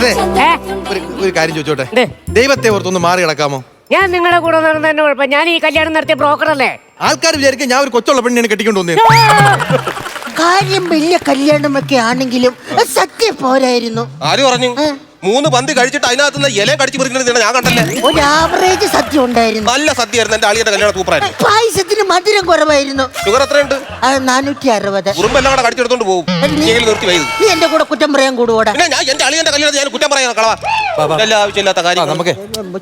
അതെ. ഏ? ഒരു ഒരു കാര്യം ചോദിച്ചോട്ടെ. ദേ. ദൈവത്തെ ഓർത്തൊന്ന് മാറി കിടക്കാമോ? ഞാൻ നിങ്ങളുടെ കൂടെ നടന്നതിന്റെ കുഴപ്പം ഞാൻ ഈ കല്യാണം നടത്തിയ ബ്രോക്കറല്ലേ ആൾക്കാർ വിചാരിക്കും ഞാൻ ഒരു കൊച്ചുള്ള പെണ്ണിനെ കെട്ടിക്കൊണ്ട് വന്നേ കാര്യം വലിയ കല്യാണമൊക്കെ ആണെങ്കിലും സത്യം പോരായിരുന്നു. ആര് പറഞ്ഞു? മൂന്ന് പന്ത് കഴിച്ചിട്ട് അതിനകത്തുനിന്ന് ഇല കടിച്ചു പറിക്കുന്നത് ഞാൻ കണ്ടല്ലേ? ഒരു ആവറേജ് സത്യം ഉണ്ടായിരുന്നു. നല്ല സദ്യയായിരുന്നു എന്റെ അളിയുടെ കല്യാണം സൂപ്പറായിരുന്നു. പായസത്തിന് മധുരം കുറവായിരുന്നു. ഷുഗർ എത്രയുണ്ട്? നാനൂറ്റി അറുപത് ഉറുമ്പെല്ലാം കൂടെ കടിച്ചെടുത്തോണ്ട് പോകും. എങ്കിലും നിർത്തി വൈകി. നീ എന്റെ കൂടെ കുറ്റം പറയാൻ കൂടുകൂടാ പിന്നെ ഞാൻ എന്റെ അളിയന്റെ കല്യാണത്തിൽ ഞാൻ കുറ്റം പറയാൻ കളവാ. എല്ലാ ആവശ്യമില്ലാത്ത കാര്യം നമുക്ക്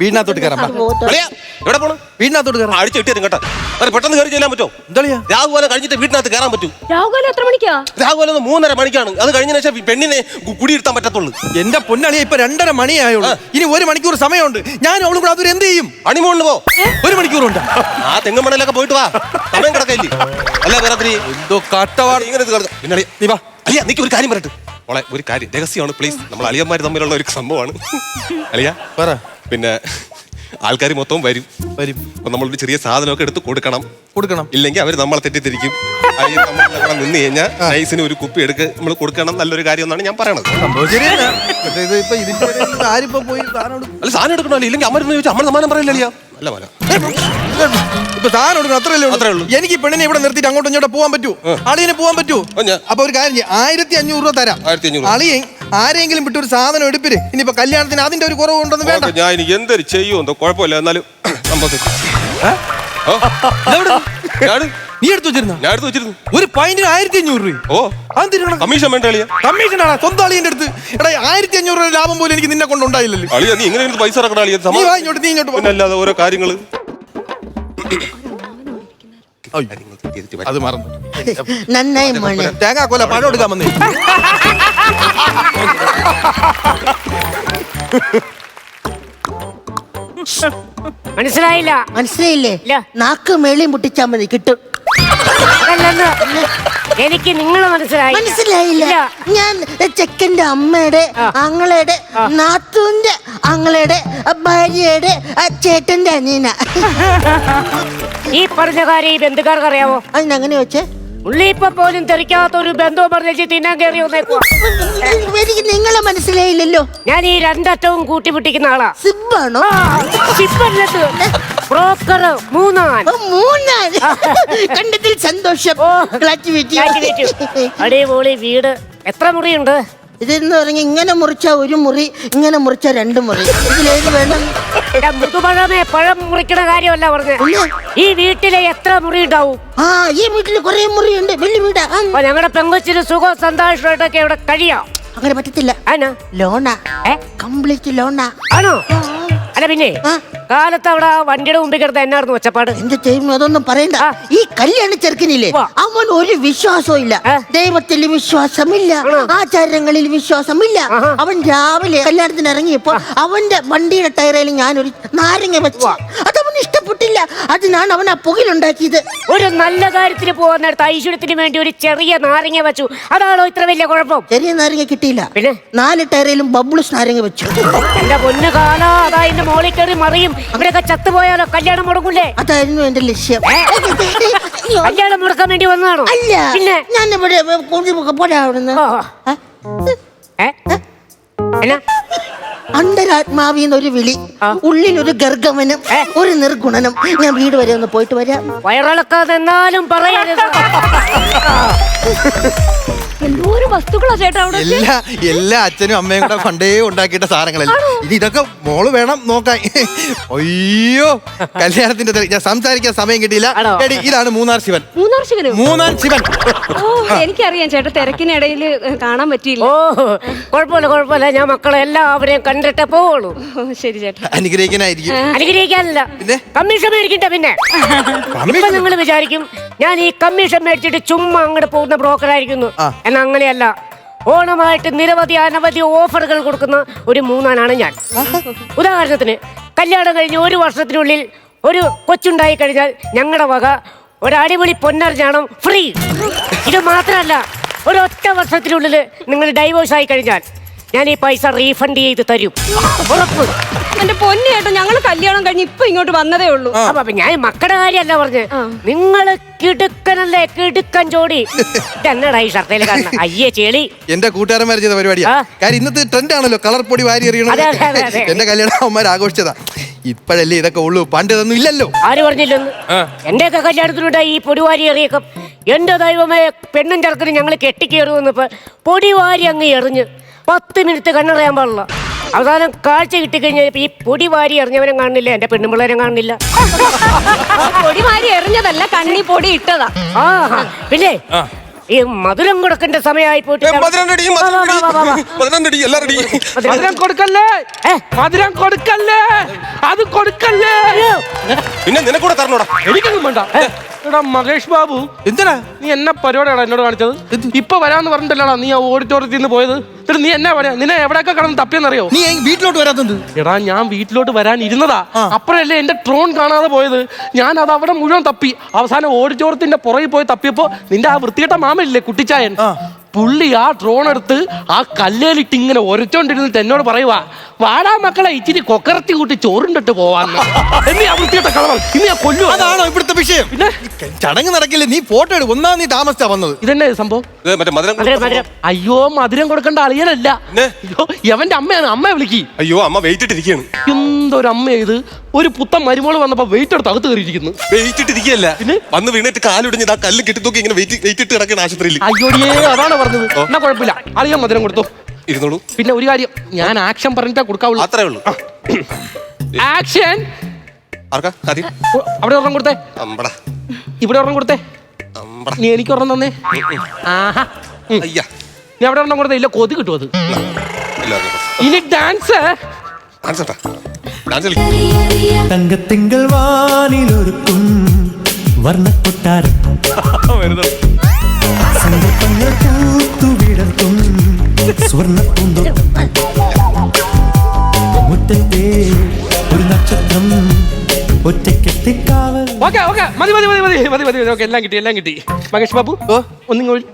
വീടിനകത്തോട്ട് കയറാം. എവിടെ പോണു? വീടിനകത്തോട്ട് കയറാം. അടിച്ചു കിട്ടിയത് കേട്ടോ. അത് പെട്ടെന്ന് കയറി ചെല്ലാൻ പറ്റുമോ എന്താ രാഹുപോലെ കഴിഞ്ഞിട്ട് വീടിനകത്ത് കയറാൻ പറ്റൂ. രാഹുകാലം എത്ര മണിക്കാ? രാഹുപോലെ ഒന്ന് മൂന്നര മണിക്കാണ്. അത് കഴിഞ്ഞ ശേഷം പെണ്ണിനെ കുടിയിരുത്താൻ പറ്റത്തുള്ളൂ. എന്റെ പൊന്നളിയ ഇപ്പൊ രണ്ടര മണിയായുള്ളൂ. ഇനി ഒരു മണിക്കൂർ സമയമുണ്ട്. ഞാൻ അവളും കൂടെ അതൊരു എന്ത് ചെയ്യും? അണിമോളിന് പോ. ഒരു മണിക്കൂറുണ്ട്. ആ തെങ്ങും മണലൊക്കെ പോയിട്ട് വാ. സമയം കിടക്കില്ലേ അല്ല വേറെ എന്തോ കട്ടവാട്. ഇങ്ങനെ ഇത്. പിന്നെ നീ വാ. അളിയ നീക്ക് ഒരു കാര്യം പറയട്ടെ മോളെ ഒരു കാര്യം. രഹസ്യമാണ് പ്ലീസ് നമ്മൾ അളിയന്മാർ തമ്മിലുള്ള ഒരു സംഭവമാണ്. അളിയ പറ. പിന്നെ ആൾക്കാർ മൊത്തം വരും. വരും. അപ്പൊ നമ്മളൊരു ചെറിയ സാധനമൊക്കെ എടുത്ത് കൊടുക്കണം. കൊടുക്കണം. ഇല്ലെങ്കിൽ അവർ നമ്മളെ തെറ്റിദ്ധരിക്കും. നമ്മൾ നിന്ന് കഴിഞ്ഞാൽ നൈസിന് ഒരു കുപ്പി എടുക്ക് നമ്മൾ കൊടുക്കണം നല്ലൊരു കാര്യം എന്നാണ് ഞാൻ പറയണത്. സംഭവം ശരിയല്ല. ഇത് ഇപ്പൊ ഇതിന്റെ ഇടയിൽ ഇത് ആരിപ്പോ പോയി സാധനം എടുക്കും? അല്ല സാധനം എടുക്കണോ? ഇല്ലെങ്കിൽ അമ്മ ചോദിച്ചാൽ അമ്മ സമ്മാനം പറയില്ല അളിയ അല്ല പോലെ ഇപ്പൊ എടുക്കണം അത്രയല്ലേ അത്രേ ഉള്ളൂ. എനിക്ക് ഈ പെണ്ണിനെ ഇവിടെ നിർത്തിയിട്ട് അങ്ങോട്ടും ഇങ്ങോട്ട് പോകാൻ പറ്റൂ. അളിയനെ പോകാൻ പറ്റൂ. ഞാൻ- അപ്പൊ ഒരു കാര്യം ചെയ്യ്. ആയിരത്തി അഞ്ഞൂറ് രൂപ തരാം. 1500. അളിയൻ ആരെങ്കിലും വിട്ട് ഒരു സാധനം എടുപ്പിര്. ഇനിയിപ്പോ കല്യാണത്തിന് അതിന്റെ ഒരു കുറവുണ്ടെന്ന് വേണ്ട. ഓക്കേ, ഞാൻ എന്ത് എന്തൊരു ചെയ്യും കുഴപ്പമില്ല. എന്നാലും. ഓ? നീ എടുത്തു വെച്ചിരുന്നു? ഞാൻ എടുത്ത് വെച്ചിരുന്നു. ഒരു പൈന്റിന് ആയിരത്തി അഞ്ഞൂറ് രൂപ. ഓ. അതെന്തിനാണ് കമ്മീഷൻ വേണ്ട അളിയ. കമ്മീഷനാണ്? സ്വന്തം അളിയന്റെ അടുത്ത്. എടാ ആയിരത്തി അഞ്ഞൂറ് രൂപ ലാഭം പോലും എനിക്ക് നിന്നെ കൊണ്ടുണ്ടായില്ലല്ലോ അളിയ നീ ഇങ്ങനെ ഇരുന്ന് പൈസ ഇറക്കണ അളിയ. നീ വാ ഇങ്ങോട്ട് നീ ഇങ്ങോട്ട്. പിന്നെ അല്ലാതെ ഓരോ കാര്യങ്ങൾ അത് മറന്നു. നന്നായി മോനെ. തേങ്ങാ കൊല പഴം എടുക്കാൻ വന്നേ. മനസ്സിലായില്ല. മനസ്സിലായില്ലേ? ഇല്ല. നാക്ക് മേളിയും പൊട്ടിച്ചാ മതി കിട്ടും. എനിക്ക് നിങ്ങൾ മനസ്സിലായി മനസ്സിലായില്ല. ഞാൻ ചെക്കന്റെ അമ്മയുടെ അങ്ങളുടെ നാത്തൂന്റെ അങ്ങളുടെ ഭാര്യയുടെ ആ ചേട്ടന്റെ അനിയന. ഈ പറഞ്ഞ കാര്യം ഈ ബന്ധുക്കാർക്ക് അറിയാവോ അതിനങ്ങനെ വെച്ചേ ഉള്ളിപ്പോ പോലും തെറിക്കാത്ത ഒരു ബന്ധവും പറഞ്ഞു തിന്നാൻ കയറി വന്നേക്കുവാ. എനിക്ക് നിങ്ങളെ മനസ്സിലായില്ലല്ലോ. ഞാൻ ഈ രണ്ടറ്റവും കൂട്ടിപിട്ടിക്കുന്ന ആളാ. സിബാണോ ആ. ബ്രോക്കർ മൂന്നാൻ. മൂന്നാൻ. കണ്ടതിൽ സന്തോഷം. അടിപൊളി വീട്. എത്ര മുറിയുണ്ട്? ഇതെന്ന് പറഞ്ഞ ഇങ്ങനെ മുറിച്ച ഒരു മുറി ഇങ്ങനെ മുറിച്ച രണ്ട് മുറി. ഇതിലേത് വേണം മുതുപഴമേ പഴം മുറിക്കണ കാര്യമല്ല പറഞ്ഞു. ഈ വീട്ടിലെ എത്ര മുറി ഉണ്ടാവും? ആ ഈ വീട്ടിൽ കുറെ ഉണ്ട് വലിയ വീടാ. ഞങ്ങളുടെ പെങ്കൊച്ചിന് സുഖം സന്തോഷമായിട്ടൊക്കെ ഇവിടെ കഴിയാം. അങ്ങനെ പറ്റത്തില്ല. ആനാ ലോണാ. കംപ്ലീറ്റ് ലോണാ. ആണോ? അല്ല പിന്നെ. കാലത്ത് അവിടെ വണ്ടിയുടെ മുമ്പിൽ കിടത്ത എന്നായിരുന്നു ഒച്ചപ്പാട്? എന്റെ ചെയ്യുന്നു? അതൊന്നും പറയണ്ട. ഈ കല്യാണ ചെറുക്കനില്ലേ? അവൻ ഒരു വിശ്വാസവും ഇല്ല. ദൈവത്തിൽ വിശ്വാസമില്ല. ആചാരങ്ങളിൽ വിശ്വാസമില്ല. അവൻ രാവിലെ കല്യാണത്തിന് ഇറങ്ങിയപ്പോ അവന്റെ വണ്ടിയുടെ ടയറിൽ ഞാനൊരു നാരങ്ങ വെച്ചു അതവന് ഇഷ്ടപ്പെട്ടില്ല അതിനാണ് അവൻ ആ പുകയിലുണ്ടാക്കിയത് ഒരു നല്ല കാര്യത്തിന് പോകുന്നിടത്ത് ഐശ്വര്യത്തിന് വേണ്ടി ഒരു ചെറിയ നാരങ്ങ വെച്ചു. അതാണോ ഇത്ര വലിയ കുഴപ്പം? ചെറിയ നാരങ്ങ കിട്ടിയില്ല. പിന്നെ? നാല് ടയറിലും ബബിൾസ് നാരങ്ങ വെച്ചു. എന്റെ പൊന്നു കാല അതാ എന്റെ മോളിൽ കയറി മറിയും. അവരൊക്കെ ചത്തുപോയാലോ? കല്യാണം മുടങ്ങൂലേ? അതായിരുന്നു എന്റെ ലക്ഷ്യം. കല്യാണം മുടക്കാൻ വേണ്ടി വന്നതാണോ? അല്ല പിന്നെ? ഞാൻ ഇവിടെ പോരാ അവിടുന്ന്? എന്നാ? അന്തരാത്മാവിന്ന് ഒരു വിളി ഉള്ളിലൊരു ഉള്ളിൽ ഒരു ഗർഗമനം ഒരു നിർഗുണനം. ഞാൻ വീട് വരെ ഒന്ന് പോയിട്ട് വരാം. വയറിളക്കാതെ എന്നാലും പറയരുത്. എന്തോരം വസ്തുക്കളാ ചേട്ടാ അവിടെ എല്ലാ എല്ലാ അച്ഛനും അമ്മയും കൂടെ പണ്ടേ ഉണ്ടാക്കിയിട്ട സാധനങ്ങളല്ല? ഇനി ഇതൊക്കെ മോൾ വേണം നോക്കാൻ. അയ്യോ കല്യാണത്തിന്റെ തിരക്ക്. ഞാൻ സംസാരിക്കാൻ സമയം കിട്ടിയില്ല. ആണോ? എടി ഇതാണ് മൂന്നാർ ശിവൻ. മൂന്നാർ ശിവനോ? മൂന്നാർ ശിവൻ. ഓ എനിക്കറിയാം ചേട്ടാ തിരക്കിനിടയിൽ കാണാൻ പറ്റിയില്ല. ഓ കുഴപ്പമില്ല കുഴപ്പമില്ല. ഞാൻ മക്കളെ എല്ലാവരെയും കണ്ടിട്ടേ പോവുള്ളൂ. ഓ, ശരി ചേട്ടാ. അനുഗ്രഹിക്കാനായിരിക്കും. അനുഗ്രഹിക്കാനല്ല. പിന്നെ? കമ്മീഷൻ പിന്നെ. ഇപ്പൊ നിങ്ങൾ വിചാരിക്കും ഞാൻ ഈ കമ്മീഷൻ മേടിച്ചിട്ട് ചുമ്മാ അങ്ങോട്ട് പോകുന്ന ബ്രോക്കർ ആയിരിക്കുന്നു. ആ. എന്നാ അങ്ങനെയല്ല. ഓണമായിട്ട് നിരവധി അനവധി ഓഫറുകൾ കൊടുക്കുന്ന ഒരു മൂന്നാനാണ് ഞാൻ. ഉദാഹരണത്തിന് കല്യാണം കഴിഞ്ഞ് ഒരു വർഷത്തിനുള്ളിൽ ഒരു കൊച്ചുണ്ടായി കഴിഞ്ഞാൽ ഞങ്ങളുടെ വക ഒരു അടിപൊളി പൊന്നറിഞ്ഞാണം ഫ്രീ. ഇത് മാത്രമല്ല ഒരൊറ്റ വർഷത്തിനുള്ളിൽ നിങ്ങൾ ഡൈവോഴ്സ് ആയി കഴിഞ്ഞാൽ ഞാൻ ഈ പൈസ റീഫണ്ട് ചെയ്ത് തരും. ഉറപ്പ്. എന്റെ പൊന്നേട്ടോ ഞങ്ങൾ കല്യാണം കഴിഞ്ഞ് ഇപ്പൊ ഇങ്ങോട്ട് വന്നതേ ഉള്ളൂ. അപ്പൊ അപ്പൊ ഞാൻ മക്കളുടെ കാര്യമല്ല പറഞ്ഞ്. നിങ്ങൾ കിടുക്കനല്ലേ കിടുക്കൻ ജോഡി. ഇതെന്നടാ ഈ ഷർട്ടയിൽ അയ്യേ ചെളി. എന്റെ കൂട്ടുകാരന്മാർ ചെയ്ത പരിപാടിയാ. കാര്യം ഇന്നത്തെ ട്രെൻഡ് ആണല്ലോ കളർ പൊടി വാരി അതെ. എന്റെ കല്യാണം അവന്മാർ ആഘോഷിച്ചതാ. ഇപ്പോഴല്ലേ ഇതൊക്കെ ഉള്ളൂ. പണ്ട് ഇതൊന്നും ഇല്ലല്ലോ. ആര് പറഞ്ഞില്ലെന്ന്? എന്റെയൊക്കെ കല്യാണത്തിലൂടെ ഈ പൊടിവാരി എറിയൊക്കെ എന്റെ ദൈവമേ പെണ്ണും ചെറുക്കനും ഞങ്ങൾ കെട്ടിക്കേറുന്നപ്പോ പൊടി വാരി അങ്ങ് എറിഞ്ഞ് പത്ത് മിനിറ്റ് കണ്ണറിയാൻ പാടില്ല. അവസാനം കാഴ്ച കിട്ടിക്കഴിഞ്ഞാൽ ഈ പൊടി വാരി എറിഞ്ഞവനും കാണുന്നില്ല എന്റെ പെണ്ണുമ്പിള്ളേരും കാണുന്നില്ല. പൊടി വാരി എറിഞ്ഞതല്ല കണ്ണി പൊടി ഇട്ടതാ. ആ പിന്നെ ഈ മധുരം കൊടുക്കേണ്ട സമയമായി പോയിട്ട് മധുരം വാ. മധുരം ready, എല്ലാം ready. മധുരം. കൊടുക്കല്ലേ? മധുരം കൊടുക്കല്ലേ? അത് കൊടുക്കല്ലേ? പിന്നെ നിനക്കൂടെ തരണോടാ. എനിക്കൊന്നും വേണ്ട. എടാ മഹേഷ് ബാബു എന്തിനാ? നീ എന്നെ പരിപാടിയാണ് എന്നോട് കാണിച്ചത്? ഇപ്പൊ വരാന്ന് പറഞ്ഞിട്ടല്ലടാ നീ ആ ഓഡിറ്റോറിയത്തിൽ നിന്ന് പോയത്. എന്നിട്ട് നീ എന്നാ പറയാ? നിന്നെ എവിടെയൊക്കെ കടന്ന് തപ്പിയെന്നറിയോ? നീ വീട്ടിലോട്ട് വരാത്തത് എടാ ഞാൻ വീട്ടിലോട്ട് വരാൻ ഇരുന്നതാ അപ്പഴല്ലേ എന്റെ ട്രോൺ കാണാതെ പോയത്. ഞാൻ അത് അവിടെ മുഴുവൻ തപ്പി. അവസാനം ഓഡിറ്റോറിയത്തിന്റെ പുറകിൽ പോയി തപ്പിയപ്പോ നിന്റെ ആ വൃത്തികെട്ട മാമയില്ലേ കുട്ടിച്ചായൻ? പുള്ളി ആ ഡ്രോൺ എടുത്ത് ആ കല്ലേലിട്ട് ഇങ്ങനെ ഒരച്ചോണ്ടിരുന്നിട്ട് എന്നോട് പറയുവാ വാടാ മക്കളെ ഇച്ചിരി കൊക്കറത്തി കൂട്ടി ചോറുണ്ടിട്ട് പോവാന്ന്. എന്നീ ആ വൃത്തികെട്ട കളവൻ ഇനി ഞാൻ കൊല്ലു അതാണോ ഇവിടുത്തെ വിഷയം? പിന്നെ? ചടങ്ങ് നടക്കില്ല നീ ഫോട്ടോ എടുക്കും ഒന്നാം നീ താമസിച്ചാ വന്നത്. ഇതെന്നെ സംഭവം? ഇത് മറ്റേ മധുരം മധുരം മധുരം. അയ്യോ മധുരം കൊടുക്കേണ്ട അളിയനല്ല? അയ്യോ എവന്റെ അമ്മയാണ് അമ്മയെ വിളിക്കി. അയ്യോ അമ്മ വെയിറ്റ് ഇട്ടിരിക്കുകയാണ് എന്തൊരു അമ്മ ചെയ്ത് ഒരു പുത്തൻ മരുമോൾ വന്നപ്പോ വെയിറ്റ് എടുത്ത് അകത്ത് കയറിയിരിക്കുന്നു. വെയിറ്റ് ഇട്ടിരിക്കുകയല്ല. പിന്നെ? വന്ന് വീണിട്ട് കാലുടിഞ്ഞ് ആ കല്ല് കെട്ടി തൂക്കി ഇങ്ങനെ വെയിറ്റ് വെയിറ്റ് ഇട്ട് കിടക്കുന്ന ആശുപത്രിയിൽ അയ്യോടിയേ അതാണ് പറഞ്ഞത്. എന്നാ കുഴപ്പമില്ല. അറിയാൻ മധുരം കൊടുത്തു. ഇരുന്നോളൂ. പിന്നെ ഒരു കാര്യം ഞാൻ ആക്ഷൻ പറഞ്ഞിട്ടാ കൊടുക്കാവുള്ളൂ. അത്രേ ഉള്ളൂ. ആക്ഷൻ അവിടെ ഒരെണ്ണം കൊടുത്തേ. അമ്പടാ. ഇവിടെ ഒരെണ്ണം കൊടുത്തേ. അമ്പടാ. നീ എനിക്ക് ഒരെണ്ണം തന്നേ. ആഹാ. നീ അവിടെ ഒരെണ്ണം കൊടുത്തേ. ഇല്ല കൊതി കിട്ടും അത്. ഇല്ല ഇനി ഡാൻസ് ഡാൻസ് തങ്കത്തിങ്കൾ വാനിലൊരുക്കും വർണക്കൊട്ടാരം. സങ്കല്പങ്ങൾ പൂത്തുവിടർത്തും സ്വർണ പൂന്തോട്ടം മുറ്റത്തെ ഒരു നക്ഷത്രം ഒറ്റയ്ക്കെത്തിക്കാവൽ ഓക്കെ ഓക്കെ. മതി മതി മതി മതി മതി മതി ഓക്കെ എല്ലാം കിട്ടി എല്ലാം കിട്ടി. മഹേഷ് ബാബു ഓ. ഒന്നിങ്ങോട്ട്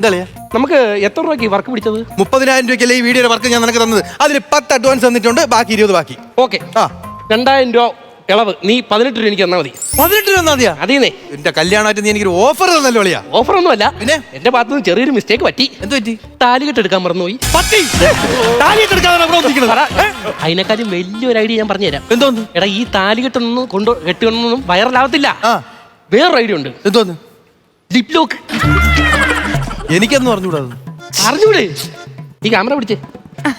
എന്താ നമുക്ക് എത്ര രൂപയ്ക്ക് വർക്ക് പിടിച്ചത്? മുപ്പതിനായിരം രൂപയ്ക്കല്ലേ ഈ വീഡിയോയുടെ വർക്ക് ഞാൻ നിനക്ക് തന്നത്. അതിന് പത്ത് അഡ്വാൻസ് തന്നിട്ടുണ്ട് ബാക്കി ഇരുപത് ബാക്കി. ഓക്കെ. ആ. രണ്ടായിരം രൂപ ഇളവ്. നീ പതിനെട്ട് രൂപ എനിക്ക് തന്നാ മതി. പതിനെട്ട് രൂപ മതിയാ? അതീന്നേ എന്റെ കല്യാണമായിട്ട് നീ എനിക്കൊരു ഓഫർ തന്നല്ലോ അളിയാ ഓഫർ ഒന്നുമല്ല പിന്നെ? എന്റെ ഭാഗത്ത് നിന്ന് ചെറിയൊരു മിസ്റ്റേക്ക് പറ്റി. എന്ത് പറ്റി? താലികെട്ട് എടുക്കാൻ മറന്നുപോയി. പറ്റി താലിയിട്ട് എടുക്കാൻ. അതിനെക്കാളും വലിയൊരു ഐഡിയ ഞാൻ പറഞ്ഞുതരാം. എന്തോന്ന് എടാ ഈ താലികെട്ടൊന്നും കൊണ്ടു കെട്ടിയൊന്നും വൈറലാവത്തില്ല. വേറൊരു ഐഡിയ ഉണ്ട്. എന്തോന്ന് ലിപ് ലോക്ക് എനിക്കെന്ന് പറഞ്ഞുകൂടാ അത്. അറിഞ്ഞൂടെ? ഈ ക്യാമറ പിടിച്ചേ.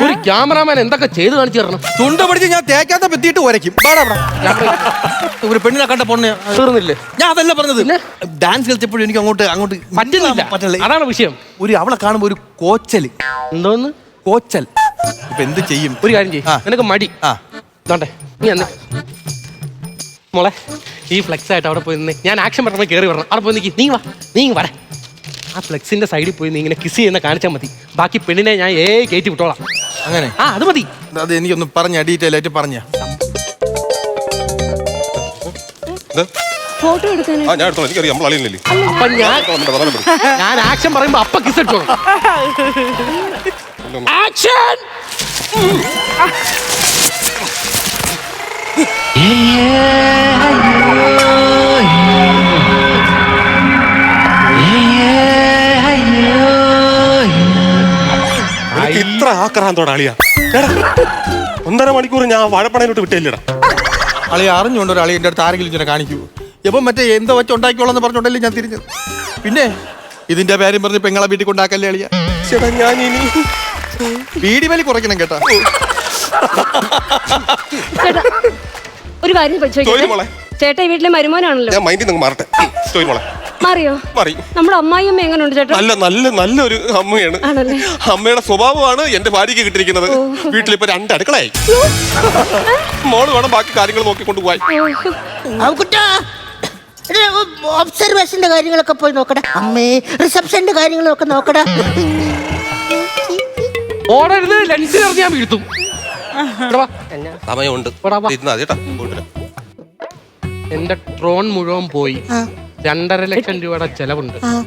ഒരു ക്യാമറാമാൻ എന്തൊക്കെ ചെയ്ത് കാണിച്ചു തരണം? ചുണ്ട പിടിച്ച് ഞാൻ തേക്കാത്ത പെത്തിയിട്ട് ഉരയ്ക്കും. പാടാ ഒരു പെണ്ണിനെ കണ്ട പൊണ്ണെ തീർന്നില്ലേ? ഞാൻ അതല്ല പറഞ്ഞത്. ഡാൻസ് കളിച്ചപ്പോഴും എനിക്ക് അങ്ങോട്ട് അങ്ങോട്ട് പറ്റുന്നില്ല. പറ്റില്ല അതാണ് വിഷയം. ഒരു അവളെ കാണുമ്പോ ഒരു കോച്ചൽ എന്തോന്ന്? കോച്ചൽ. ഇപ്പൊ എന്ത് ചെയ്യും? ഒരു കാര്യം ചെയ്യും. ആ. നിനക്ക് മടി. ആ. തോട്ടെ നീ അന്ന് മോളെ ഈ ഫ്ലെക്സ് ആയിട്ട് അവിടെ പോയി നിന്ന് ഞാൻ ആക്ഷൻ പറഞ്ഞ കയറി വരണം. അവിടെ പോയി നിൽക്കി നീ വാ. നീ ഇങ്ങ് വരെ. ആ ഫ്ലെക്സിന്റെ സൈഡിൽ പോയി നീ ഇങ്ങനെ കിസ് ചെയ്യുന്ന കാണിച്ചാൽ മതി. ബാക്കി പെണ്ണിനെ ഞാൻ ഏ കയറ്റി വിട്ടോളാം. അങ്ങനെ? ആ അത് മതി. അത് എനിക്കൊന്ന് പറഞ്ഞ ഡീറ്റെയിൽ ആയിട്ട് പറഞ്ഞ ഇത്? ഫോട്ടോ എടുക്കാൻ ആ ഞാൻ എടുത്തോളാം. എനിക്കറിയാം. നമ്മൾ അളിയല്ലേ അപ്പൊ ഞാൻ നമ്മുടെ പറയാൻ പറ്റും ഞാൻ ആക്ഷൻ പറയുമ്പോ അപ്പ കിസ് ഇട്ടോളാം ആക്ഷൻ നിനക്ക് ഇത്ര ആക്രാന്തോടെ അളിയാ. എടാ, ഒന്നര മണിക്കൂർ ഞാൻ വാഴപ്പണയിലോട്ട് വിട്ടില്ലടാ. അളി അറിഞ്ഞുകൊണ്ട് ഒരു അളി എന്റെ അടുത്ത് ആരെങ്കിലും ഇങ്ങനെ കാണിക്കൂ. എപ്പം മറ്റേ എന്തോ വെച്ച് ഉണ്ടാക്കിക്കോളാം എന്ന് പറഞ്ഞോണ്ടല്ലേ ഞാൻ തിരിഞ്ഞത്? പിന്നെ ഇതിന്റെ പേരും പറഞ്ഞ് പെങ്ങളെ വീട്ടിൽ കൊണ്ടാക്കല്ലേ അളിയ? ചേട്ടാ ഞാൻ ഇനി വീടി വലി കുറയ്ക്കണം കേട്ടാ. ചേട്ടാ ഒരു കാര്യം മോളെ. ചേട്ടാ ഈ വീട്ടിലെ മരുമോനാണല്ലോ. ഞാൻ മൈൻഡിൽ നിന്ന് മാറട്ടെ. മാറിയോ? മാറി. നമ്മുടെ അമ്മായിയമ്മ എങ്ങനെയുണ്ട് ചേട്ടാ? നല്ല നല്ല നല്ലൊരു അമ്മയാണ്. ആണല്ലേ? അമ്മയുടെ സ്വഭാവമാണ് എന്റെ ഭാര്യയ്ക്ക് കിട്ടിയിരിക്കുന്നത്. വീട്ടിലിപ്പോ രണ്ട് അടുക്കളയായി. മോൾ വേണം ബാക്കി കാര്യങ്ങൾ നോക്കിക്കൊണ്ട് പോയി കുട്ടാ. ഒബ്സർവേഷന്റെ കാര്യങ്ങളൊക്കെ പോയി നോക്കടാ. അമ്മേ റിസപ്ഷന്റെ കാര്യങ്ങളൊക്കെ നോക്കടാ. ഓടരുത് ലെൻസ് എറിഞ്ഞ് ഞാൻ വീഴ്ത്തും. ഇവിടെ വാ. സമയമുണ്ട്. ഇരുന്നാ പോയിട്ട് വരാം. എന്റെ ട്രോൺ മുഴുവൻ പോയി. ആ, രണ്ടര ലക്ഷം രൂപയുടെ ചെലവുണ്ട്. ആ.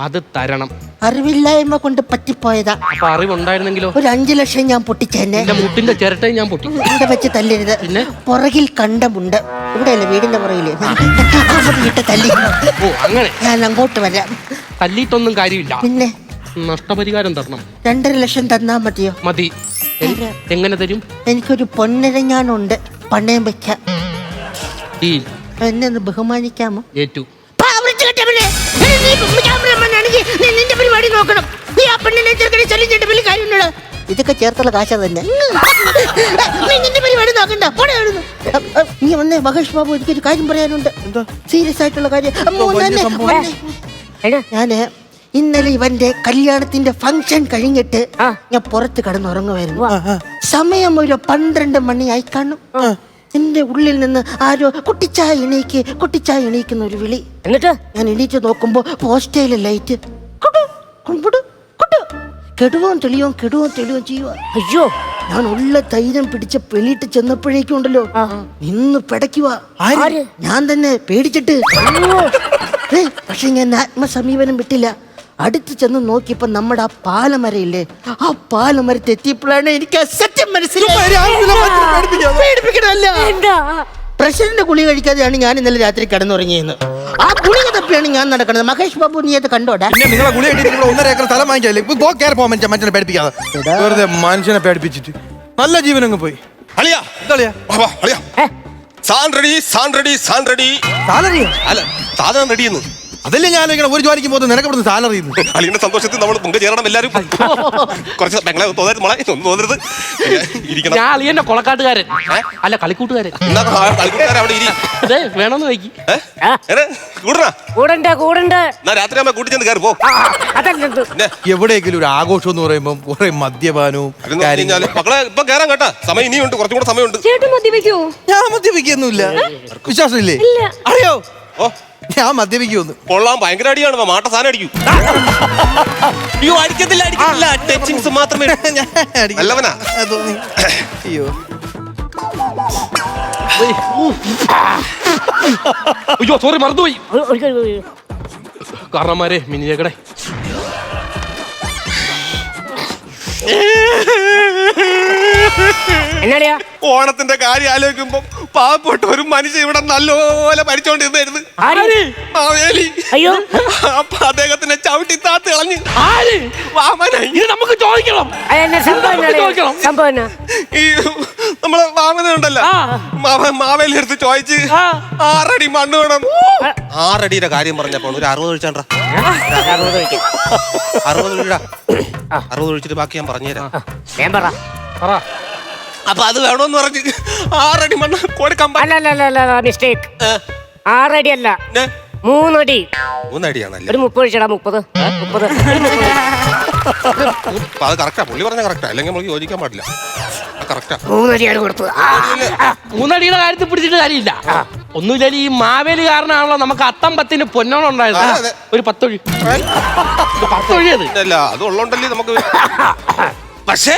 അത് തരണം. അറിവില്ലായ്മ കൊണ്ട് പറ്റിപ്പോയതാ. അപ്പൊ അറിവുണ്ടായിരുന്നെങ്കിലോ? ഒരു അഞ്ചു ലക്ഷം ഞാൻ പൊട്ടിച്ചെന്നെ എന്റെ മുട്ടിന്റെ ചിരട്ടയും ഞാൻ പൊട്ടി. ഇവിടെ വെച്ച് തല്ലരുത്. പിന്നെ? പുറകിൽ കണ്ടമുണ്ട്. ഇവിടെയല്ലേ വീടിന്റെ പുറകിൽ? തല്ലി ഓ അങ്ങനെ. ഞാൻ അങ്ങോട്ട് വരാം. തല്ലിയിട്ടൊന്നും കാര്യമില്ല. പിന്നെ? നഷ്ടപരിഹാരം തരണം. രണ്ടര ലക്ഷം തന്നാ മതിയോ? മതി. എ- തരാം. എങ്ങനെ തരും? എനിക്കൊരു പൊന്നരഞ്ഞാനുണ്ട് പണയം വെക്കാം. ഡീൽ എന്നെ ഒന്ന് ബഹുമാനിക്കാമോ? ഏറ്റു. നിന്റെ പരിപാടി നോക്കണം. നീ ആ പെണ്ണിനെ ചെറുക്കനെ ശല്യം ചെയ്തിട്ട് വലിയ കാര്യമുണ്ടോ ഇതൊക്കെ ചേർത്തുള്ള കാശ തന്നെ. നീ നിന്റെ പരിപാടി നോക്കണ്ട. പോടെ അവിടുന്ന്. അ, അ, നീ വന്നേ മഹേഷ് ബാബു എനിക്കൊരു കാര്യം പറയാനുണ്ട്. സീരിയസ് ആയിട്ടുള്ള കാര്യം. ഞാൻ ഇന്നലെ ഇവന്റെ കല്യാണത്തിന്റെ ഫംഗ്ഷൻ കഴിഞ്ഞിട്ട്. ഞാൻ പുറത്ത് കടന്നുറങ്ങുമായിരുന്നു സമയം ഒരു പന്ത്രണ്ട് മണിയായി കാണും. എന്റെ ഉള്ളിൽ നിന്ന് ആരോ കുട്ടിച്ചായ എണീക്ക് കുട്ടിച്ചായ എണീക്കുന്ന ഒരു വിളി. എന്നിട്ട്? ഞാൻ എണീറ്റ് നോക്കുമ്പോ പോസ്റ്റയിലെ ലൈറ്റ്. കെടുവോം തെളിയോം കെടുവോം തെളിയോം ചെയ്യുക അയ്യോ. ഞാൻ ഉള്ള ധൈര്യം പിടിച്ച് വെളിയിട്ട് ചെന്നപ്പോഴേക്കും ഉണ്ടല്ലോ നിന്ന് പിടയ്ക്കുക? ഞാൻ തന്നെ പേടിച്ചിട്ട്. പക്ഷെ ഞാൻ ആത്മസമീപനം വിട്ടില്ല. അടുത്ത് ചെന്ന് നോക്കിയപ്പോ നമ്മുടെ ആ പാലമരയില്ലേ ആ പാലമരത്ത് എത്തിയപ്പോഴാണ് എനിക്ക് ആ സത്യം പേടിപ്പിക്കണമല്ല എന്താ പ്രസിഡന്റ് ഗുളി കഴിക്കാതെയാണ് ഞാൻ ഇന്നലെ രാത്രി കിടന്നുറങ്ങിയെന്ന് ആ ഗുളിക തപ്പിയാണ് ഞാൻ നടക്കുന്നത്. മഹേഷ് ബാബു നീ അത് കണ്ടോടാ പിന്നെ നിങ്ങളെ ഗുളി ഒന്നര ഏക്കർ സ്ഥലം വാങ്ങിക്കാല്ലേ ഇപ്പൊ പോ കയറി പോകാൻ മനുഷ്യൻ മനുഷ്യനെ പേടിപ്പിക്കാതെ. വെറുതെ മനുഷ്യനെ പേടിപ്പിച്ചിട്ട്. നല്ല ജീവൻ അങ്ങ് പോയി. അളിയാ അളിയാ? വാ, വാ, അളിയാ. സാൻ റെഡി സാൻ റെഡി സാൻ റെഡി സാലറിയോ അല്ല സാധനം റെഡിയെന്ന് അതല്ലേ ഞാൻ ഇങ്ങനെ ഒരു ജോലിക്ക് പോകുന്നത്? നിനക്ക് ഇവിടുന്ന് സാലറി അളിയുടെ സന്തോഷത്തിൽ നമ്മൾ മുമ്പ് ചേരണം എല്ലാവരും. കുറച്ച് ബംഗ്ലാവ് തോന്നരുത് മോളെ ഒന്നും തോന്നരുത്. ഇരിക്കണം. ഞാൻ അളിയന്റെ കൊളക്കാട്ടുകാരൻ. അല്ല കളിക്കൂട്ടുകാരൻ. എന്നാ അവിടെ ഇരി. അതെ വേണമെന്ന് വെക്കി ഏ? കൂടണ കൂടണ്ട് കൂടണ്ട്. എന്നാ രാത്രി ആകുമ്പോ കൂട്ടിച്ചെന്ന് കയറി പോ. എവിടെയെങ്കിലും ഒരു ആഘോഷം എന്ന് പറയുമ്പോൾ കുറെ മദ്യപാനവും മക്കളെ ഇപ്പൊ കയറാൻ കേട്ടാ. സമയം ഇനിയുണ്ട് കുറച്ചും കൂടെ സമയമുണ്ട്. ചേട്ടൻ മദ്യപിക്കൂ? ഞാൻ മദ്യപിക്കൊന്നുമില്ല. വിശ്വാസമില്ലേ? അറിയോ? ഓ. ഞാൻ മദ്യപിക്കുന്നു കൊള്ളാൻ ഭയങ്കര അടിയാണ്. മാട്ട സാധനം അടിക്കൂ. അയ്യോ അടിക്കത്തില്ല അടിക്കത്തില്ല. ടച്ചിങ്സ് മാത്രമേ ഞാൻ അടിക്കും. നല്ലവനാ. ആ, തോന്നി. അയ്യോ. അയ്യോ സോറി മറന്നുപോയി. കാരണന്മാരെ മിനിയേക്കടെ. എന്നാടിയാ? ഓണത്തിന്റെ കാര്യം ആലോചിക്കുമ്പോ പാവപ്പെട്ട ഒരു മനുഷ്യൻ ഇവിടെ നല്ലപോലെ ഭരിച്ചോണ്ടിരുന്നായിരുന്നു? മാവേലി. അയ്യോ. അപ്പൊ അദ്ദേഹത്തിനെ ചവിട്ടി താത്ത് കളഞ്ഞ്. ആര്? വാമനായി ഇത് നമുക്ക് ചോദിക്കണം. സംഭവം ഈ നമ്മളെ വാമന ഉണ്ടല്ലോ. മാവേലി എടുത്ത് ചോദിച്ച്. ആറടി മണ്ണ് വേണം. ആറടിയുടെ കാര്യം പറഞ്ഞപ്പോൾ ഒരു അറുപത് ഒഴിച്ചാണ്ട? അറുപത്. അറുപത് ഒഴിച്ചിട്ട് ബാക്കി ഞാൻ പറഞ്ഞുതരാം. പറ. അപ്പൊ അത് വേണമെന്ന് പറഞ്ഞ് ആറടി മണ്ണ് കൊടുക്കാൻ പ- അല്ല അല്ല അല്ല അല്ല മിസ്റ്റേക്ക് ഏ, ആറടി അല്ല മൂന്നടി. മൂന്നടിയാണല്ലേ? ഒരു മുപ്പത് ഒഴിച്ചടാ മുപ്പത്. മുപ്പത് ഒരു മുപ്പത്. അപ്പൊ അത് കറക്റ്റാ പുള്ളി പറഞ്ഞ കറക്റ്റാ അല്ലെങ്കിൽ നമുക്ക് യോജിക്കാൻ പാടില്ല. കറക്റ്റാ മൂന്നടിയാണ് കൊടുത്തത്. ആ, മൂന്നടിയുടെ കാര്യത്തിൽ പിടിച്ചിട്ട് കാര്യമില്ല. ഒന്നുമില്ല ഈ മാവേലി കാരണമാണല്ലോ നമുക്ക് അത്തം പത്തിന് പൊന്നോണം ഉണ്ടായത്. അതെ, അതെ. ഒരു പത്തൊഴി. പത്തൊഴി അത് അല്ല അത് ഉള്ളോണ്ടല്ലേ നമുക്ക് പക്ഷേ.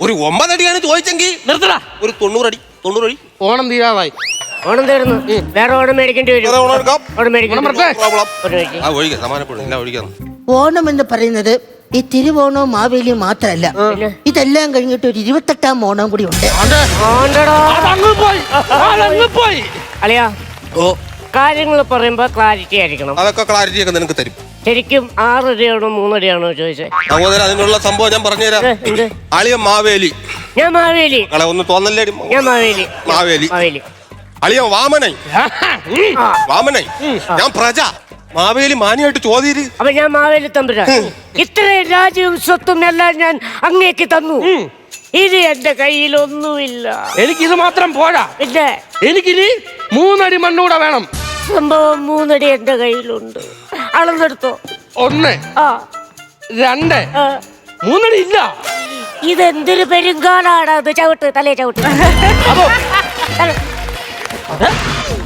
ഒരു ഒമ്പതടിയാണ് ചോദിച്ചെങ്കിൽ. നിർത്തടാ. ഒരു തൊണ്ണൂറടി തൊണ്ണൂറടി. ഓണം തീരാതായി ഓണം തീർന്നു. വേറെ ഓണം മേടിക്കേണ്ടി വരും. ഓണം. ഓണം എന്ന് പറയുന്നത് ഈ തിരുവോണവും മാവേലിയും മാത്രമല്ല. ഇതെല്ലാം കഴിഞ്ഞിട്ട് ഒരു ഇരുപത്തെട്ടാം ഓണം കൂടി ഉണ്ട്. ഓ. കാര്യങ്ങൾ പറയുമ്പോ ക്ലാരിറ്റി ആയിരിക്കണം. അതൊക്കെ ക്ലാരിറ്റി ഒക്കെ നിനക്ക് തരും. ശരിക്കും ആറരയാണോ മൂന്നടിയാണോ ചോദിച്ചത് സഹോദരൻ അതിനുള്ള സംഭവം ഞാൻ പറഞ്ഞുതരാം? എന്ത്? അളിയ മാവേലി. ഞാൻ മാവേലി. ഒന്ന് തോന്നല്ലേ ഞാൻ മാവേലി. മാവേലി. മാവേലി. അളിയ വാമനൈ ഉം. ആ വാമനൈ ഞാൻ പ്രജ. മാവേലി മാനിയായിട്ട് ചോദ്യര് അപ്പൊ ഞാൻ മാവേലി തമ്പുരാൻ. ഇത്രയും രാജ്യവും സ്വത്തും എല്ലാം ഞാൻ അങ്ങേക്ക് തന്നു. ഇത് എന്റെ കയ്യിലൊന്നുമില്ല. എനിക്കിത് മാത്രം പോരാ. പിന്നെ എനിക്കിനി മൂന്നടി മണ്ണൂടെ വേണം. സംഭവം മൂന്നടി എന്റെ കയ്യിലുണ്ട്. അളന്നെടുത്തോ. ഒന്ന് ആ. രണ്ട് ആ. മൂന്നടി ഇല്ല. ഇതെന്തൊരു പെരുങ്കാലാണ് അത് ചവിട്ട് തലേ ചവിട്ട്. തല-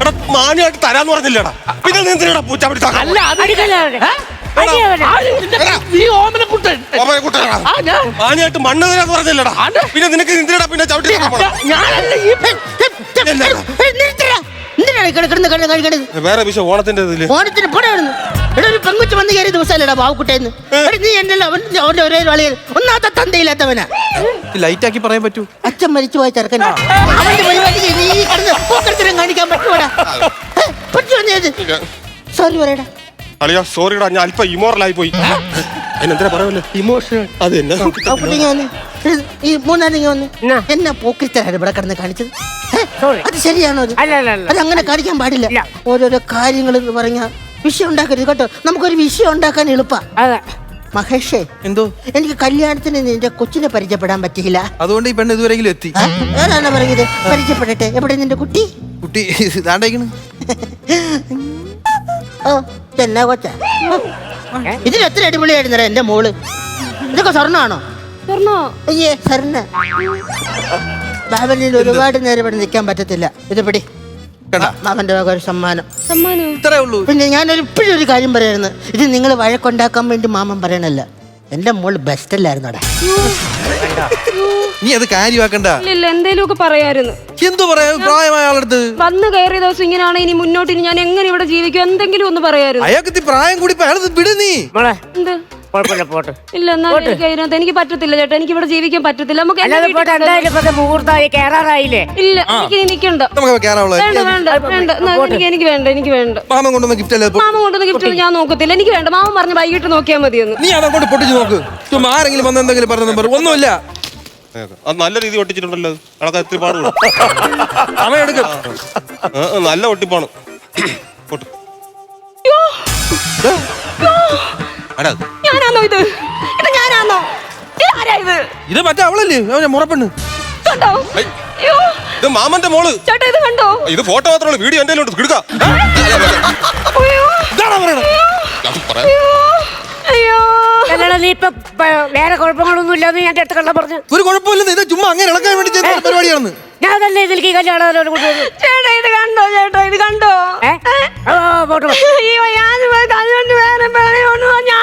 എടാ മാനിയായിട്ട് തരാന്ന് പറഞ്ഞില്ലടാ. പിന്നെ നീ എന്തിനാടാ അല്ല അത് അടിക്കല്ലേ അവനെ? അടിയവനെ. ആര് ഇതിന്റെ ഈ ഓമനക്കുട്ടൻ? ആ ഞാൻ മാനിയായിട്ട് മണ്ണ് തരാന്ന് പറഞ്ഞില്ലടാ. അത്? പിന്നെ നിനക്ക് എന്തിനാടാ പിന്നെ ചവിട്ടി? ഞാനല്ല ഈ എന്തിനാണ് കിടന്ന് കിടന്ന് കിടന്ന് വേറെ വിഷയം ഓണത്തിന്റെ ഇതിൽ. ഓണത്തിന് പോടെ ഇവിടെ ഒരു പെങ്കുച്ച് വന്ന് കയറിയ ദിവസമല്ലടാ ബാവുക്കുട്ടേന്ന് എടി, നീ എന്നല്ല അവൻ അവന്റെ ഒരേ വളിയൻ ഒന്നാമത്തെ തന്തയില്ലാത്തവനാ. ലൈറ്റ് ആക്കി പറയാൻ പറ്റൂ? അച്ഛൻ മരിച്ചു പോയ ചെറുക്കൻ അവന്റെ പരിപാടിക്ക് നീ കിടന്ന് പോക്കരത്തരം കാണിക്കാൻ പറ്റുവാടാ? ഏ, പറ്റുമോ നീ സോറി പറയടാ. അളിയാ സോറിടാ ഞാൻ അല്പം ഇമോറലായി പോയി പറയല്ലേ ഇമോഷണൽ അത് തന്നെ. ഈ വന്ന്. എന്നാ? എന്നാ പോക്കരത്തരാണ് ഇവിടെ കിടന്ന് കാണിച്ചത്? Sorry. അത് ശരിയാണോ അത്? അല്ല അല്ല അല്ല. അത് അങ്ങനെ കാണിക്കാൻ പാടില്ല. ഓരോരോ കാര്യങ്ങൾ എന്ന് പറഞ്ഞാൽ വിഷയം ഉണ്ടാക്കരുത് കേട്ടോ. നമുക്കൊരു വിഷയം ഉണ്ടാക്കാൻ എളുപ്പാ. അതെ. മഹേഷേ എന്തോ? എനിക്ക് കല്യാണത്തിന് നിന്റെ കൊച്ചിനെ പരിചയപ്പെടാൻ പറ്റിയില്ല. അതുകൊണ്ട് ഈ പെണ്ണ് ഇതുവരെങ്കിലും എത്തി. ആ? പറയുന്നത്? പറഞ്ഞത് പരിചയപ്പെടട്ടെ. എവിടെ നിന്റെ കുട്ടി? കുട്ടി ഇതാണ്ടേക്കണ്. ഓ എന്നാ കൊച്ച? ഇതിന് എത്ര അടിപൊളിയായിരുന്നു എന്റെ മോൾ. ഇതൊക്കെ സ്വർണമാണോ സ്വർണോ? അയ്യേ സ്വർണ. ബാബനിൽ ഒരുപാട് നേരം ഇവിടെ നിൽക്കാൻ പറ്റത്തില്ല. ഇത് പിടി. കണ്ട. മാമന്റെ വക ഒരു സമ്മാനം. സമ്മാനോ? ഇത്രേ ഉള്ളൂ. പിന്നെ ഞാനൊരു ഇപ്പോഴും ഒരു കാര്യം പറയായിരുന്നു ഇത് നിങ്ങൾ വഴക്കുണ്ടാക്കാൻ വേണ്ടി മാമൻ പറയണല്ല എന്റെ മോൾ ബെസ്റ്റ് അല്ലായിരുന്നോടാ. നീ അത് കാര്യമാക്കണ്ട. ഇല്ല ഇല്ല എന്തേലുമൊക്കെ പറയായിരുന്നു. എന്തു പറയാ? പ്രായമായ ആളടുത്ത്. വന്ന് കയറിയ ദിവസം ഇങ്ങനെയാണ് ഇനി മുന്നോട്ട് ഇനി ഞാൻ എങ്ങനെ ഇവിടെ ജീവിക്കും? എന്തെങ്കിലും ഒന്ന് പറയായിരുന്നു. അയാൾക്ക് പ്രായം കൂടി അയാളത് വിട് നീ. മോളെ എന്ത്? കുഴപ്പമില്ല പോട്ടെ. ഇല്ല എന്നാലും എനിക്ക് പറ്റത്തില്ല ചേട്ടാ. എനിക്ക് ഇവിടെ ജീവിക്കാൻ പറ്റത്തില്ല. നമുക്ക് എന്നെ അല്ലാതെ വീട്ടിൽ പോട്ടെ എന്തായാലും ഇപ്പൊ മുഹൂർത്തമായി കേറാറായില്ലേ ഇല്ല എനിക്ക് നമുക്ക് വേണ്ട വേണ്ട വേണ്ട. എനിക്ക് എനിക്ക് വേണ്ട എനിക്ക് വേണ്ട. മാമൻ കൊണ്ടുവന്ന ഗിഫ്റ്റ് അല്ലേ? കൊണ്ടുവന്ന ഗിഫ്റ്റ് ഞാൻ നോക്കത്തില്ല. എനിക്ക് വേണ്ട. മാമ പറഞ്ഞ വൈകിട്ട് നോക്കിയാൽ മതിയെന്ന്. നീ അതങ്ങോട്ട് പൊട്ടിച്ച് നോക്ക്? ചുമ്മാ ആരെങ്കിലും വന്ന എന്തെങ്കിലും പറഞ്ഞു പറ ഒന്നുമില്ല. അത് നല്ല രീതി ഒട്ടിച്ചിട്ടുണ്ടല്ലോ അതൊക്കെ എത്ര പാടുള്ളൂ. സമയം എടുക്കും. നല്ല ഒട്ടിപ്പാണ്. പൊട്ട്. അടാ ഞാനാണോ ഇത്? ഇത് ഞാനാണോ ഇത് ആരാ ഇത്? ഇത് മറ്റേ അവളല്ലേ? അവനെ മുറപ്പെണ്ണ്. കണ്ടോ? അയ്യോ. ഇത് മാമന്റെ മോൾ. ചേട്ടാ ഇത് കണ്ടോ? ഇത് ഫോട്ടോ മാത്രമേ ഉള്ളൂ വീഡിയോ എന്റെ ഉണ്ട് കിടുക അയ്യോ. ഇതാണോ പറയണത്? അയ്യോ. അയ്യോ. അല്ലടാ നീ ഇപ്പൊ പ- വേറെ കുഴപ്പങ്ങളൊന്നും ഇല്ലാന്ന് ഞാൻ അടുത്ത് കള്ള പറഞ്ഞു. ഒരു കുഴപ്പമില്ലെന്ന് ഇത് ചുമ്മാ അങ്ങനെ ഇളക്കാൻ വേണ്ടി ചെയ്ത പരിപാടിയാണെന്ന്. ഞാൻ തന്നെ ഇതിലേക്ക് കല്യാണം ചേട്ടാ ഇത് കണ്ടോ ചേട്ടാ ഇത് കണ്ടോ. അയ്യോ ഞാൻ അതുകൊണ്ട് വേറെ ഞാൻ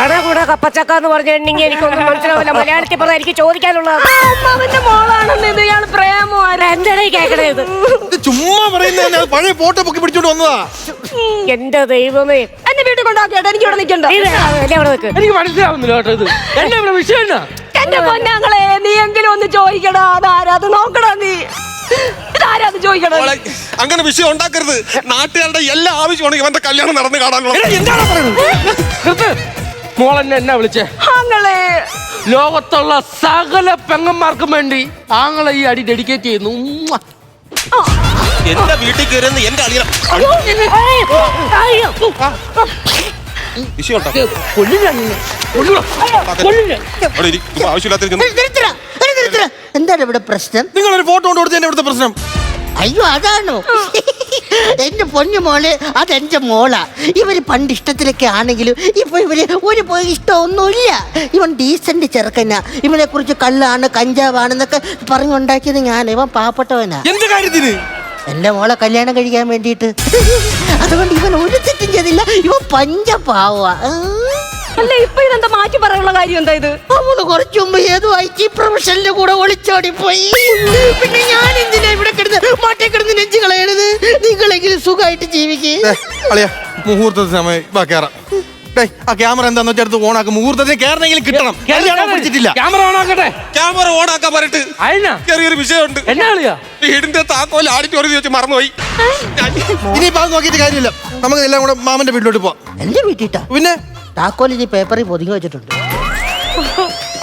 കട കൂടെ കപ്പച്ചക്ക എന്ന് പറഞ്ഞിട്ടുണ്ടെങ്കിൽ എനിക്കൊന്നും മനസ്സിലാവില്ല. മലയാളത്തിൽ പറഞ്ഞാൽ എനിക്ക് ചോദിക്കാനുള്ളത്. അമ്മാവന്റെ മോളാണെന്ന് ഇത് ഇയാൾ എന്താണ് ചുമ്മാ പഴയ ഫോട്ടോ പൊക്കി പിടിച്ചോണ്ട് വന്നതാ. എന്റെ ദൈവമേ. എന്നെ വീട്ടിൽ കൊണ്ടാക്കിയാട്ടെ എനിക്ക് ഇവിടെ നിൽക്കണ്ട. എനിക്ക് മനസ്സിലാവുന്നില്ല കേട്ടോ ഇത്. എന്നെ ഇവിടെ വിഷയം എന്റെ പൊന്നാങ്ങളെ ഒന്ന് ചോദിക്കടാ അതാരാ അത് നോക്കടാ നീ. ഇതാരാ അത് ചോദിക്കടാ മോളെ, അങ്ങനെ വിഷയം ഉണ്ടാക്കരുത്. നാട്ടുകാരുടെ എല്ലാ ആവശ്യമാണെങ്കിൽ ഇവന്റെ കല്യാണം നടന്നു കാണാനുള്ള എടാ, എന്താണ് പറയുന്നത്? നിർത്ത്. മോളെന്നെ എന്നാ വിളിച്ചേ? ആങ്ങളെ. ലോകത്തുള്ള സകല പെങ്ങന്മാർക്കും വേണ്ടി ആങ്ങളെ ഈ അടി ഡെഡിക്കേറ്റ് ചെയ്യുന്നു. ഉമ്മുവ. എന്റെ വീട്ടിൽ കയറുന്ന എന്റെ അളിയ അയ്യോ. വിഷയം എന്താണ് ഇവിടെ പ്രശ്നം? നിങ്ങൾ ഒരു ഫോട്ടോ കൊണ്ട് കൊടുത്തതിന്റെ ഇവിടുത്തെ പ്രശ്നം. അയ്യോ അതാണോ? എന്റെ പൊന്നു മോൾ അതെന്റെ മോളാ. ഇവർ പണ്ട് ഇഷ്ടത്തിലൊക്കെ ആണെങ്കിലും ഇപ്പൊ ഇവർ ഒരു പോയി ഇഷ്ടമൊന്നുമില്ല. ഇവൻ ഡീസന്റ് ചെറുക്കനാ. ഇവനെ കുറിച്ച് കള്ളാണ് കഞ്ചാവാണെന്നൊക്കെ പറഞ്ഞുണ്ടാക്കിയത് ഞാൻ ഇവൻ പാവപ്പെട്ടവനാ. എന്ത് കാര്യത്തിന്? എന്റെ മോളെ കല്യാണം കഴിക്കാൻ വേണ്ടിയിട്ട്. അതുകൊണ്ട് ഇവൻ ഒരു തെറ്റും ചെയ്തില്ല. ഇവ പഞ്ചപാവ. അല്ല ഇപ്പൊ ഇതെന്താ മാറ്റി പറയാനുള്ള കാര്യം എന്താ ഇത്? അവൾ കുറച്ചു മുമ്പ് ഏതോ ഐ ടി പ്രൊഫഷനിലെ കൂടെ ഒളിച്ചോടി പോയി. പിന്നെ ഞാൻ എന്തിനാ ഇവിടെ കിടന്ന് മാറ്റേ കിടന്ന് നെഞ്ചു കളയണത് നിങ്ങളെങ്കിലും സുഖമായിട്ട് ജീവിക്കേ. മുഹൂർത്തത്തിന് സമയം ഡേയ്, ആ ക്യാമറ എന്താന്ന് വെച്ചാൽ എടുത്ത് ഓണാക്കും. മുഹൂർത്തത്തിന് കേറണമെങ്കിലും കിട്ടണം. കല്യാണം പിടിച്ചിട്ടില്ല. ക്യാമറ ഓണാക്കട്ടെ. ക്യാമറ ഓണാക്കാൻ പറഞ്ഞിട്ട് അതിനാ ചെറിയൊരു വിഷയമുണ്ട്. എന്നാ കളിയാ? വീടിന്റെ താക്കോൽ ആഡിറ്റോറിയം വെച്ച് മറന്നുപോയി. ഇനി ഇനിയിപ്പോ അത് നോക്കിയിട്ട് കാര്യമില്ല. നമുക്ക് എല്ലാം കൂടെ മാമന്റെ വീട്ടിലോട്ട് പോവാം. എന്റെ വീട്ടിട്ടാ? പിന്നെ? താക്കോൽ ഇനി പേപ്പറിൽ പൊതിഞ്ഞു വെച്ചിട്ടുണ്ട്.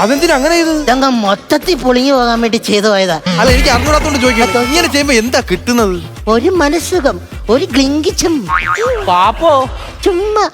അതെന്തിനാ അങ്ങനെ ചെയ്തത്? ഞങ്ങൾ മൊത്തത്തിൽ പൊളിഞ്ഞു പോകാൻ വേണ്ടി ചെയ്തു പോയതാ. അല്ല എനിക്ക് അറിഞ്ഞൂടാത്തോണ്ട് ചോദിക്കാം ഇങ്ങനെ ചെയ്യുമ്പോ എന്താ കിട്ടുന്നത്? ഒരു മനസ്സുഖം ഒരു ഗ്ലിങ്കിച്ചും. പാപ്പോ? ചുമ്മാ.